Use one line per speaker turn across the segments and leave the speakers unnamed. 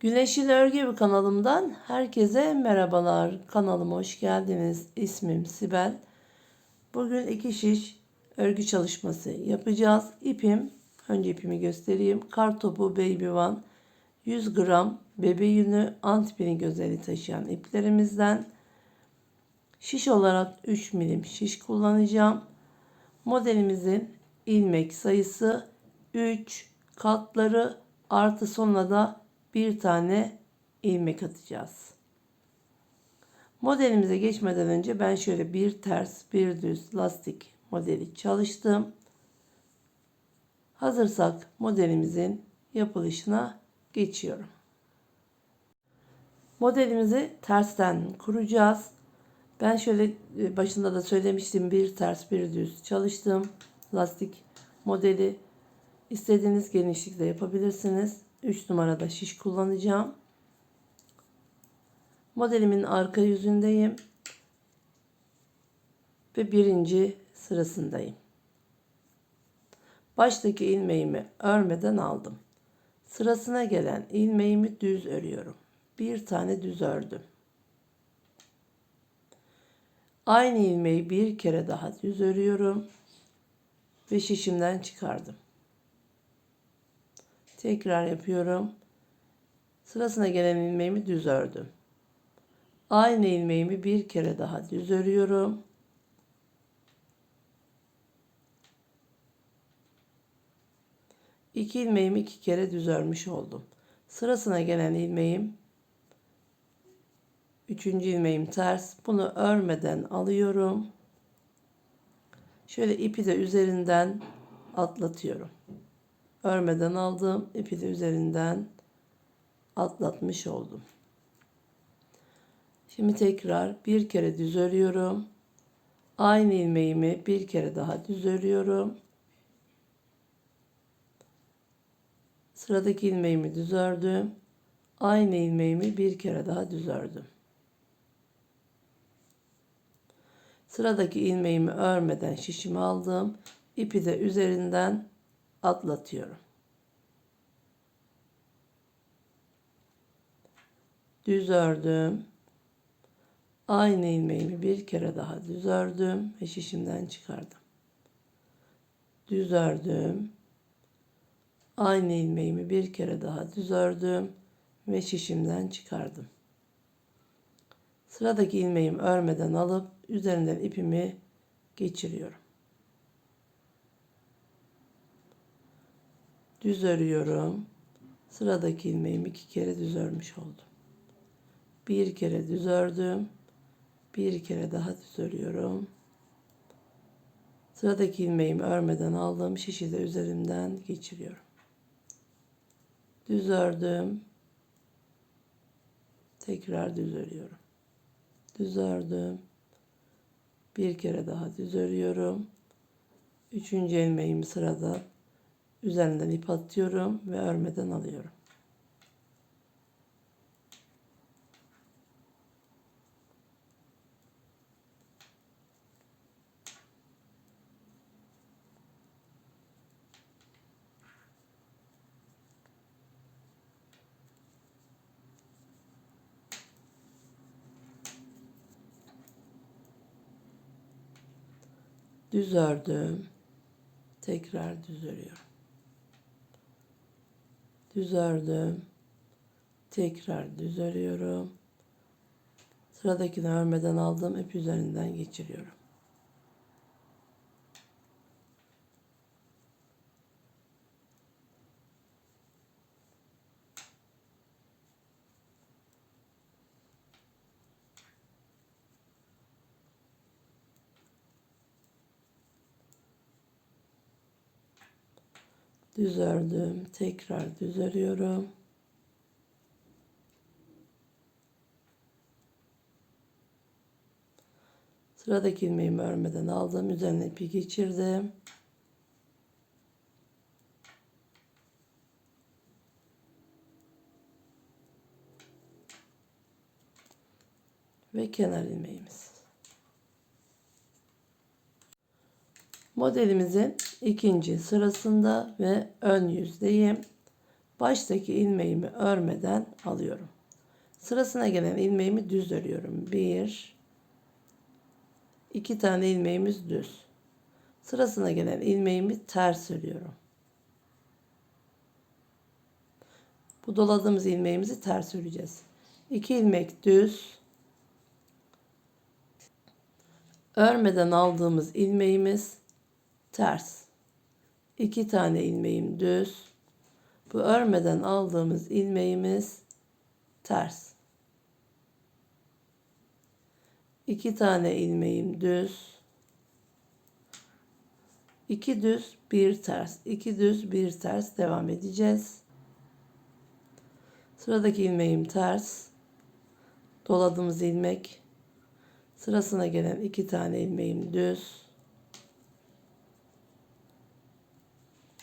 Güneşli Örgü kanalımdan herkese merhabalar. Kanalıma hoş geldiniz. İsmim Sibel. Bugün iki şiş örgü çalışması yapacağız. İpim, önce ipimi göstereyim. Kartopu Baby One 100 gram bebe yünü antipini gözleri taşıyan iplerimizden şiş olarak 3 milim şiş kullanacağım. Modelimizin ilmek sayısı 3 katları artı sonuna da bir tane ilmek atacağız. Modelimize geçmeden önce ben şöyle bir ters bir düz lastik modeli çalıştım. Hazırsak modelimizin yapılışına geçiyorum. Modelimizi tersten kuracağız. Ben şöyle e, başında da söylemiştim bir ters bir düz çalıştım. Lastik modeli istediğiniz genişlikte yapabilirsiniz. 3 numarada şiş kullanacağım. Modelimin arka yüzündeyim. Ve birinci sırasındayım. Baştaki ilmeğimi örmeden aldım. Sırasına gelen ilmeğimi düz örüyorum. Bir tane düz ördüm. Aynı ilmeği bir kere daha düz örüyorum ve şişimden çıkardım. Tekrar yapıyorum. Sırasına gelen ilmeğimi düz ördüm. Aynı ilmeğimi bir kere daha düz örüyorum. İki ilmeğimi iki kere düz örmüş oldum. Sırasına gelen ilmeğim üçüncü ilmeğim ters. Bunu örmeden alıyorum. Şöyle ipi de üzerinden atlatıyorum. Örmeden aldım. ipi de üzerinden atlatmış oldum. Şimdi tekrar bir kere düz örüyorum. Aynı ilmeğimi bir kere daha düz örüyorum. Sıradaki ilmeğimi düz ördüm. Aynı ilmeğimi bir kere daha düz ördüm. Sıradaki ilmeğimi örmeden şişimi aldım. İpi de üzerinden atlatıyorum. Düz ördüm. Aynı ilmeğimi bir kere daha düz ördüm ve şişimden çıkardım. Düz ördüm. Aynı ilmeğimi bir kere daha düz ördüm ve şişimden çıkardım. Sıradaki ilmeğimi örmeden alıp üzerinden ipimi geçiriyorum. Düz örüyorum. Sıradaki ilmeğimi iki kere düz örmüş oldum. Bir kere düz ördüm. Bir kere daha düz örüyorum. Sıradaki ilmeğimi örmeden aldım. Şişi de üzerimden geçiriyorum. Düz ördüm. Tekrar düz örüyorum. Düz ördüm. Bir kere daha düz örüyorum. Üçüncü ilmeğimi sırada üzerinden ip atıyorum ve örmeden alıyorum. Düz ördüm. Tekrar düz örüyorum. Düz ördüm. Tekrar düz örüyorum. Sıradakini örmeden aldım. ip üzerinden geçiriyorum. Düz ördüm tekrar düz örüyorum sıradaki ilmeğimi örmeden aldım. Üzerine ipi geçirdim. Ve kenar ilmeğimiz Modelimizin ikinci sırasında ve ön yüzdeyim. Baştaki ilmeğimi örmeden alıyorum. Sırasına gelen ilmeğimi düz örüyorum. Bir, iki tane ilmeğimiz düz. Sırasına gelen ilmeğimi ters örüyorum. Bu doladığımız ilmeğimizi ters öreceğiz. 2 ilmek düz. Örmeden aldığımız ilmeğimiz ters. 2 tane ilmeğim düz. Bu örmeden aldığımız ilmeğimiz ters. 2 tane ilmeğim düz. 2 düz, 1 ters. 2 düz, 1 ters devam edeceğiz. Sıradaki ilmeğim ters. Doladığımız ilmek. Sırasına gelen iki tane ilmeğim düz.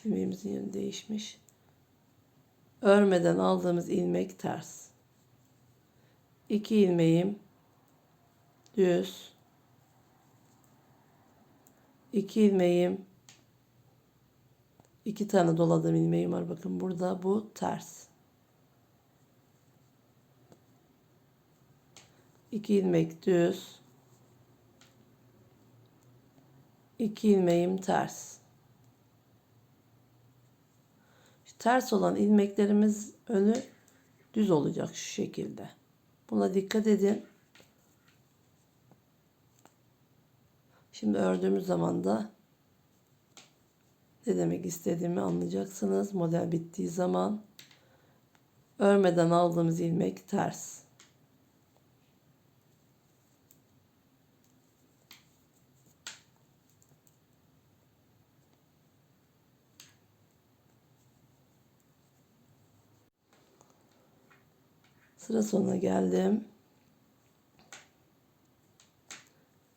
İlmeğimizin yönü değişmiş. Örmeden aldığımız ilmek ters. İki ilmeğim düz. İki ilmeğim iki tane doladığım ilmeğim var. Bakın burada bu ters. 2 ilmek düz 2 ilmeğim ters Şu ters olan ilmeklerimiz önü düz olacak şu şekilde. Buna dikkat edin. Şimdi ördüğümüz zaman da ne demek istediğimi anlayacaksınız. Model bittiği zaman. Örmeden aldığımız ilmek ters Sıra sonuna geldim.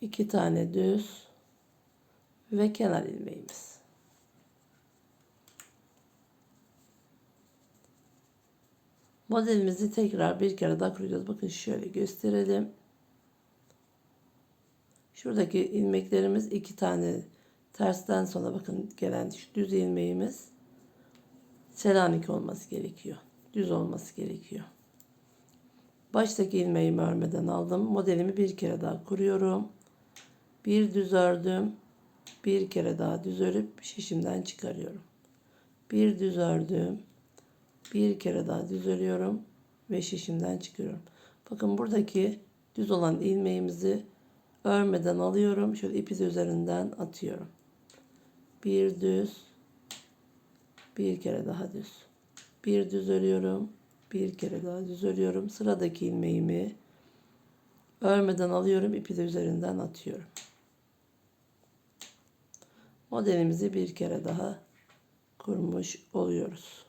İki tane düz ve kenar ilmeğimiz. Modelimizi tekrar bir kere daha kuracağız. Bakın şöyle gösterelim. Şuradaki ilmeklerimiz iki tane tersten sonra bakın gelen düz ilmeğimiz Selanik olması gerekiyor. Düz olması gerekiyor. Baştaki ilmeğimi örmeden aldım. Modelimi bir kere daha kuruyorum. Bir düz ördüm. Bir kere daha düz örüp şişimden çıkarıyorum. Bir düz ördüm. Bir kere daha düz örüyorum ve şişimden çıkıyorum. Bakın buradaki düz olan ilmeğimizi örmeden alıyorum. Şöyle ipi üzerinden atıyorum. Bir düz. Bir kere daha düz. Bir düz örüyorum bir kere daha düz örüyorum. Sıradaki ilmeğimi örmeden alıyorum. ipi de üzerinden atıyorum. Modelimizi bir kere daha kurmuş oluyoruz.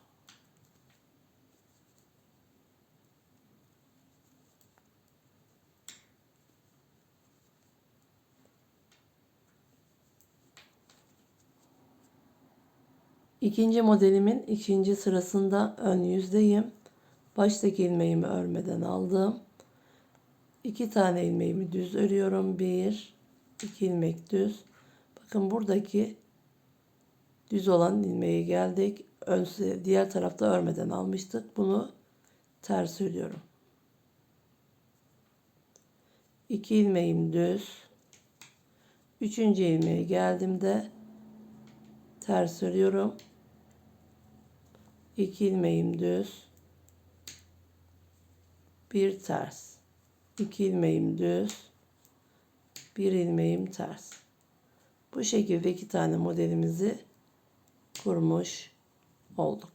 İkinci modelimin ikinci sırasında ön yüzdeyim. Baştaki ilmeğimi örmeden aldım. İki tane ilmeğimi düz örüyorum. Bir, iki ilmek düz. Bakın buradaki düz olan ilmeğe geldik. Ön, diğer tarafta örmeden almıştık. Bunu ters örüyorum. İki ilmeğim düz. Üçüncü ilmeğe geldiğimde ters örüyorum. İki ilmeğim düz bir ters. iki ilmeğim düz. Bir ilmeğim ters. Bu şekilde iki tane modelimizi kurmuş olduk.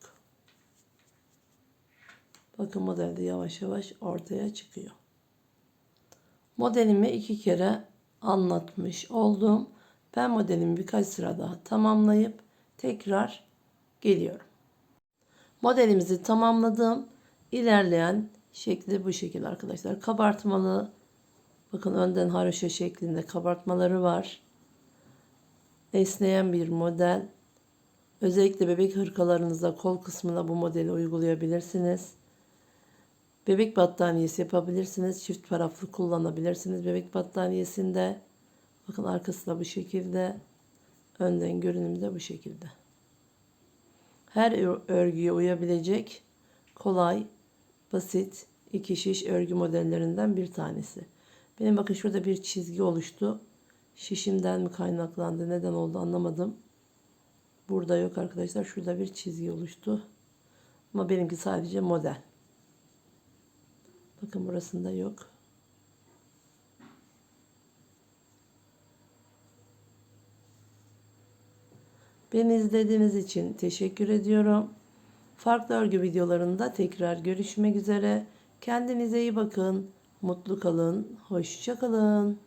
Bakın modelde yavaş yavaş ortaya çıkıyor. Modelimi iki kere anlatmış oldum. Ben modelimi birkaç sıra daha tamamlayıp tekrar geliyorum. Modelimizi tamamladım. İlerleyen Şekli bu şekilde arkadaşlar. Kabartmalı. Bakın önden haroşa şeklinde kabartmaları var. Esneyen bir model. Özellikle bebek hırkalarınızda kol kısmına bu modeli uygulayabilirsiniz. Bebek battaniyesi yapabilirsiniz. Çift taraflı kullanabilirsiniz bebek battaniyesinde. Bakın arkası da bu şekilde. Önden görünümü de bu şekilde. her ör- örgüye uyabilecek kolay, basit iki şiş örgü modellerinden bir tanesi. Benim bakın şurada bir çizgi oluştu. Şişimden mi kaynaklandı, neden oldu anlamadım. Burada yok arkadaşlar. Şurada bir çizgi oluştu. Ama benimki sadece model. Bakın burasında yok. Beni izlediğiniz için teşekkür ediyorum. Farklı örgü videolarında tekrar görüşmek üzere. Kendinize iyi bakın. Mutlu kalın. Hoşça kalın.